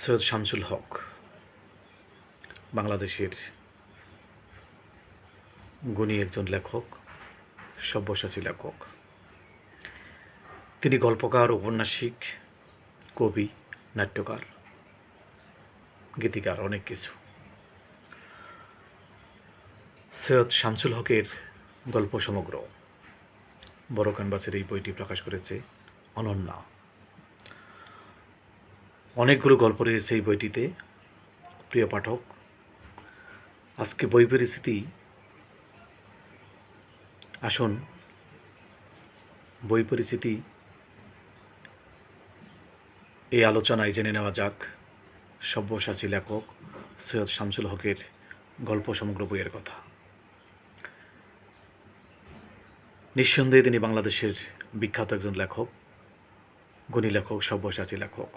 সৈয়দ শামসুল হক, বাংলাদেশের গুণী একজন লেখক, সব্যসাচী লেখক। তিনি গল্পকার ঔপন্যাসিক কবি, নাট্যকার, গীতিকার, অনেক কিছু। সৈয়দ শামসুল হকের গল্প সমগ্র বড় ক্যানভাসের এই বইটি প্রকাশ করেছে অনন্যা। অনেকগুলো গল্প রয়েছে এই বইটিতে, প্রিয় পাঠক। আজকে বই পরিস্থিতি আসুন, বই পরিচিতি এই আলোচনায় জেনে নেওয়া যাক। সব্যসাচী লেখক সৈয়দ শামসুল হকের গল্প সমগ্র বইয়ের কথা। নিঃসন্দেহে তিনি বাংলাদেশের বিখ্যাত একজন লেখক, গুণী লেখক, সব্যসাচী লেখক।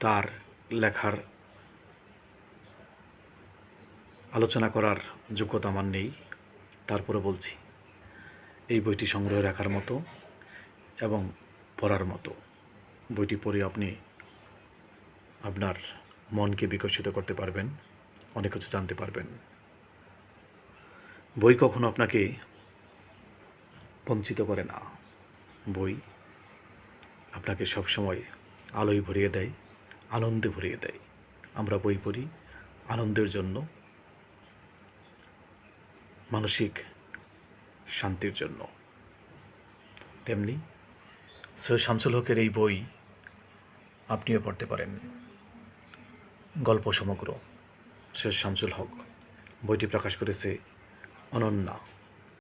তার লেখার আলোচনা করার যোগ্যতা আমার নেই। তারপরে বলছি, এই বইটি সংগ্রহে রাখার মতো এবং পড়ার মতো। বইটি পড়ে আপনি আপনার মনকে বিকশিত করতে পারবেন, অনেক কিছু জানতে পারবেন। বই কখনো আপনাকে বঞ্চিত করে না। বই আপনাকে সবসময় আলোয় ভরিয়ে দেয়। আনন্দে ভরিয়ে দেয়। আমরা বই পড়ি আনন্দের জন্য, মানসিক শান্তির জন্য। তেমনি সৈয়দ শামসুল হকের এই বই আপনিও পড়তে পারেন। গল্প সমগ্র সৈয়দ শামসুল হক। বইটি প্রকাশ করেছে অনন্যা।